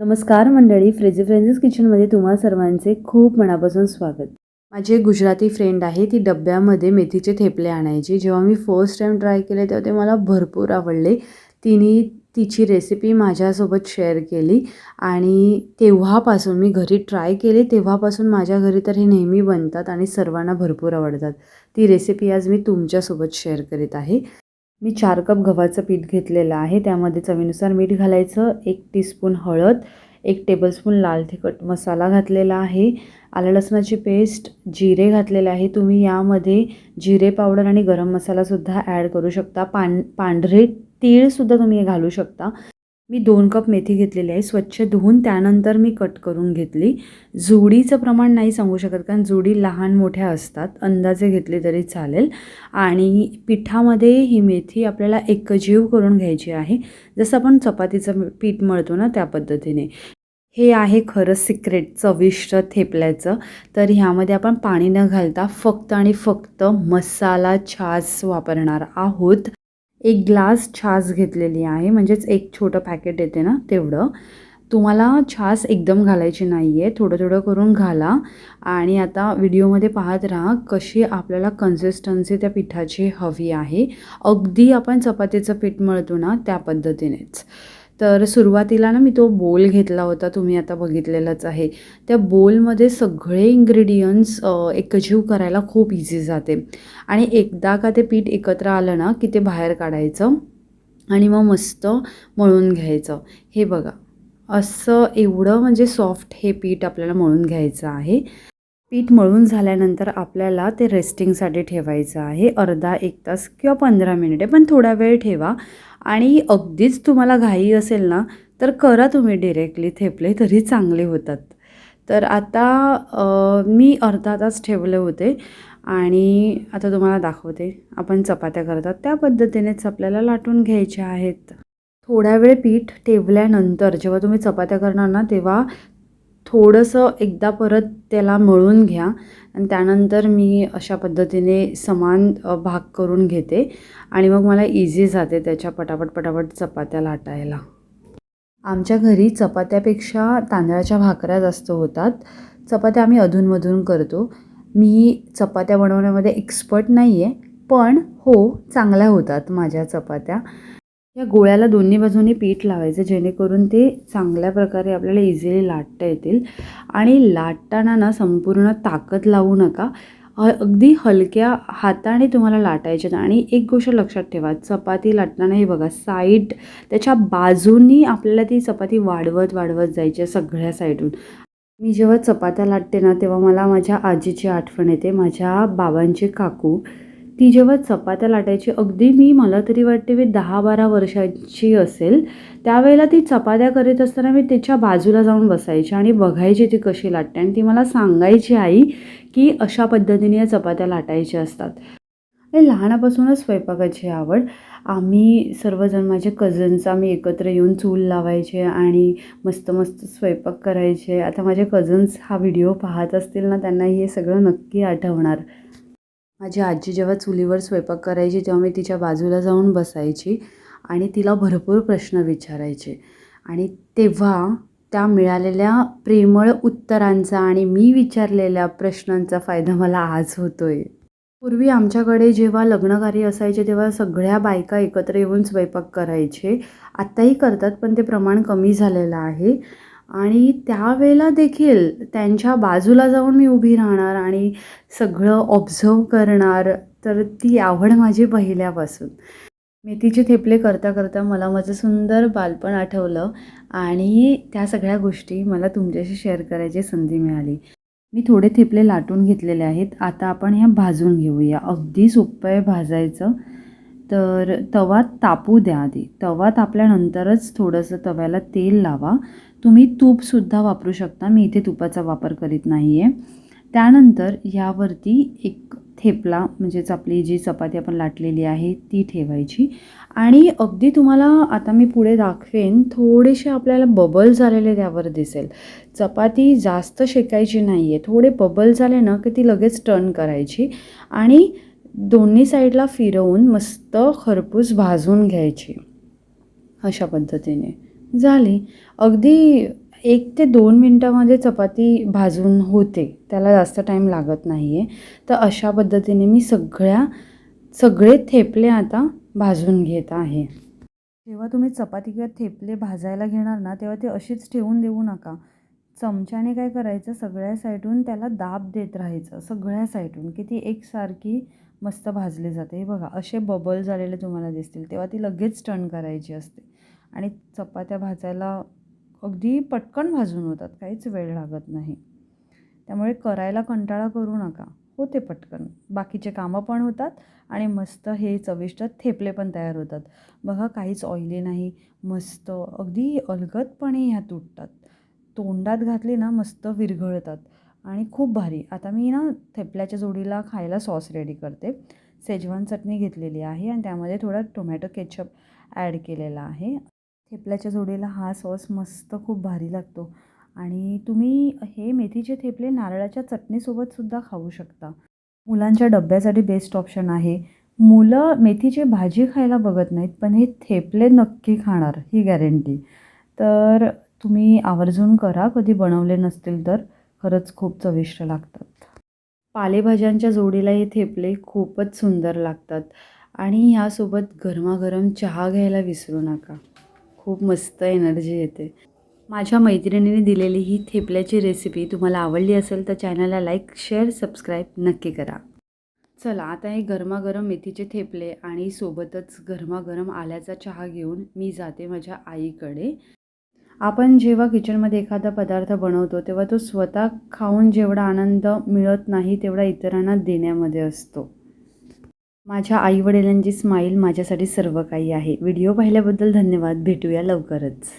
नमस्कार मंडळी फ्रेजी फ्रेंजेस किचनमध्ये तुम्हा सर्वांचे खूप मनापासून स्वागत. माझी एक गुजराती फ्रेंड आहे ती डब्यामध्ये मेथीचे थेपले आणायची. जेव्हा मी फर्स्ट टाईम ट्राय केले तेव्हा ते मला भरपूर आवडले. तिने तिची रेसिपी माझ्यासोबत शेअर केली आणि तेव्हापासून मी घरी ट्राय केली तेव्हापासून माझ्या घरी तर हे नेहमी बनतात आणि सर्वांना भरपूर आवडतात. ती रेसिपी आज मी तुमच्यासोबत शेअर करीत आहे. मी चार कप गव्हाचं पीठ घेतलेलं आहे. त्यामध्ये चवीनुसार मीठ घालायचं एक टीस्पून हळद एक टेबलस्पून लाल तिखट मसाला घातलेला आहे. आलं लसणाची पेस्ट जिरे घातलेले आहे. तुम्ही यामध्ये जिरे पावडर आणि गरम मसालासुद्धा ॲड करू शकता. पां पांढरे तीळसुद्धा तुम्ही घालू शकता. मी दोन कप मेथी घेतलेली आहे. स्वच्छ धुवून त्यानंतर मी कट करून घेतली. जुडीचं प्रमाण नाही सांगू शकत कारण जुडी लहान मोठ्या असतात. अंदाजे घेतले तरी चालेल. आणि पिठामध्ये ही मेथी आपल्याला एकजीव करून घ्यायची आहे. जसं आपण चपातीचं पीठ मळतो ना त्या पद्धतीने. हे आहे खरं सिक्रेट चविष्ट थेपल्याचं. तर ह्यामध्ये आपण पाणी न घालता फक्त आणि फक्त मसाला छास वापरणार आहोत. एक ग्लास छास घेतलेली आहे. म्हणजेच एक छोटं पॅकेट येते ना तेवढं. तुम्हाला छास एकदम घालायची नाही आहे थोडं थोडं करून घाला. आणि आता व्हिडिओमध्ये पाहत राहा कशी आपल्याला कन्सिस्टन्सी त्या पिठाची हवी आहे. अगदी आपण चपातीचं पीठ मळतो ना त्या पद्धतीनेच. तर सुरुवातीला ना मी तो बोल घेतला होता तुम्ही आता बघितलेलाच आहे. त्या बोलमध्ये सगळे इन्ग्रेडियंट्स एकजीव करायला खूप इझी जाते. आणि एकदा का ते पीठ एकत्र आलं ना की ते बाहेर काढायचं आणि मग मस्त मळून घ्यायचं. हे बघा असं एवढं म्हणजे सॉफ्ट हे पीठ आपल्याला मळून घ्यायचं आहे. पीठ मळून झाल्यानंतर आपल्याला ते रेस्टिंगसाठी ठेवायचं आहे. अर्धा एक तास किंवा पंधरा मिनिटे पण थोडा वेळ ठेवा. आणि अगदीच तुम्हाला घाई असेल ना तर करा तुम्ही डिरेक्टली थेपले तरी चांगले होतात. तर आता मी अर्धा तास ठेवले होते आणि आता तुम्हाला दाखवते. आपण चपात्या करतात. त्या पद्धतीनेच आपल्याला लाटून घ्यायच्या आहेत. थोड्या वेळ पीठ ठेवल्यानंतर जेव्हा तुम्ही चपात्या करणार ना तेव्हा थोडंसं एकदा परत त्याला मळून घ्या. आणि त्यानंतर मी अशा पद्धतीने समान भाग करून घेते. आणि मग मला इझी जाते त्याच्या पटापट पटापट चपात्या लाटायला. आमच्या घरी चपात्यापेक्षा तांदळाच्या भाकऱ्या जास्त होतात. चपात्या आम्ही अधूनमधून करतो. मी चपात्या बनवण्यामध्ये एक्सपर्ट नाही आहे पण हो चांगल्या होतात माझ्या चपात्या. या गोळ्याला दोन्ही बाजूंनी पीठ लावायचं जेणेकरून ते चांगल्या प्रकारे आपल्याला इझिली लाटता येतील. आणि लाटताना ना संपूर्ण ताकद लावू नका. अगदी हलक्या हाताने तुम्हाला लाटायचे आणि एक गोष्ट लक्षात ठेवा चपाती लाटताना हे बघा साईड त्याच्या बाजूनी आपल्याला ती चपाती वाढवत वाढवत जायची सगळ्या साईडून मी जेव्हा चपात्या लाटते ना तेव्हा मला माझ्या आजीची आठवण येते. माझ्या बाबांचे काकू ती जेव्हा चपात्या लाटायची अगदी मी मला तरी वाटते मी दहा बारा वर्षाची असेल त्यावेळेला ती चपात्या करीत असताना मी त्याच्या बाजूला जाऊन बसायची आणि बघायची ती कशी लाटते आणि ती मला सांगायची आई की अशा पद्धतीने या चपात्या लाटायच्या असतात. लहानापासूनच स्वयंपाकाची आवड. आम्ही सर्वजण माझे कझन्स आम्ही एकत्र येऊन चूल लावायचे आणि मस्त मस्त स्वयंपाक करायचे. आता माझे कझन्स हा व्हिडिओ पाहत असतील ना त्यांना हे सगळं नक्की आठवणार. माझी आजी जेव्हा चुलीवर स्वयंपाक करायची तेव्हा मी तिच्या बाजूला जाऊन बसायची आणि तिला भरपूर प्रश्न विचारायचे. आणि तेव्हा त्या मिळालेल्या प्रेमळ उत्तरांचा आणि मी विचारलेल्या प्रश्नांचा फायदा मला आज होतो आहे पूर्वी आमच्याकडे जेव्हा लग्नकार्य असायचे तेव्हा सगळ्या बायका एकत्र येऊन स्वयंपाक करायचे. आत्ताही करतात पण ते प्रमाण कमी झालेलं आहे. आणि त्यावेळेला देखील त्यांच्या बाजूला जाऊन मी उभी राहणार आणि सगळं ऑब्झर्व करणार तर ती आवड माझी पहिल्यापासून. मेथीचे थेपले करता करता मला माझं सुंदर बालपण आठवलं आणि त्या सगळ्या गोष्टी मला तुमच्याशी शेअर करायची संधी मिळाली. मी थोडे थेपले लाटून घेतलेले आहेत. आता आपण ह्या भाजून घेऊया. अगदी सोपं आहे भाजायचं. तर तवा तापू द्या आधी. तवा तापल्यानंतरच थोडंसं तव्याला तेल लावा. तुम्ही तूपसुद्धा वापरू शकता. मी इथे तुपाचा वापर करीत नाही आहे त्यानंतर यावरती एक थेपला म्हणजेच आपली जी चपाती आपण लाटलेली आहे ती ठेवायची. आणि अगदी तुम्हाला आता मी पुढे दाखवेन थोडेसे आपल्याला बबल झालेले त्यावर दिसेल. चपाती जास्त शेकायची नाही आहे थोडे बबल झाले ना की ती लगेच टर्न करायची. आणि दोन्ही साईडला फिरवून मस्त खरपूस भाजून घ्यायची. अशा पद्धतीने. झाली. अगदी एक ते दोन मिनटामध्ये चपाती भाजून होते. त्याला जास्त टाईम लागत नाही आहे तर अशा पद्धतीने मी सगळ्या सगळे थेपले आता भाजून घेत आहे. जेव्हा तुम्ही चपाती किंवा थेपले भाजायला घेणार ना तेव्हा ते अशीच ठेवून देऊ नका. चमच्याने काय करायचं? सगळ्या साईडून त्याला दाब देत राहायचं. सगळ्या साईडून की ती एकसारखी मस्त भाजली जाते. हे बघा असे बबल झालेले तुम्हाला दिसतील. तेव्हा ती लगेच टर्न करायची असते. आणि चपात्या भाजायला अगदी पटकन भाजून होतात. काहीच वेळ लागत नाही. त्यामुळे करायला कंटाळा करू नका. होते पटकन. बाकीचे कामं पण होतात आणि मस्त हे चविष्ट थेपले पण तयार होतात. बघा काहीच ऑइली नाही. मस्त अगदी अलगदपणे ह्या तुटतात. तोंडात घातली ना मस्त विरघळतात आणि खूप भारी. आता मी ना थेपल्याच्या जोडीला खायला सॉस रेडी करते. सेजवान चटणी घेतलेली आहे आणि त्यामध्ये थोडा टोमॅटो केचप ॲड केलेला आहे. थेपल्याच्या जोडीला हा सॉस मस्त खूप भारी लागतो. आणि तुम्ही हे मेथीचे थेपले नारळाच्या चटणीसोबतसुद्धा खाऊ शकता. मुलांच्या डब्यासाठी बेस्ट ऑप्शन आहे. मुलं मेथीचे भाजी खायला बघत नाहीत पण हे थेपले नक्की खाणार ही गॅरंटी तर तुम्ही आवर्जून करा कधी बनवले नसतील तर. खरंच खूप चविष्ट लागतात. पालेभाज्यांच्या जोडीला हे थेपले खूपच सुंदर लागतात. आणि ह्यासोबत गरमागरम चहा घ्यायला विसरू नका. खूप मस्त एनर्जी येते. माझ्या मैत्रिणीने दिलेली ही थेपल्याची रेसिपी तुम्हाला आवडली असेल तर चॅनलला लाईक शेअर सबस्क्राईब नक्की करा. चला आता हे गरमागरम मेथीचे थेपले आणि सोबतच गरमागरम आल्याचा चहा घेऊन मी जाते माझ्या आईकडे. आपण जेव्हा किचनमध्ये एखादा पदार्थ बनवतो तेव्हा तो स्वतः खाऊन जेवढा आनंद मिळत नाही तेवढा इतरांना देण्यामध्ये असतो. माझ्या आईवडिलांची स्माईल माझ्यासाठी सर्व काही आहे. व्हिडिओ पाहिल्याबद्दल धन्यवाद. भेटूया लवकरच.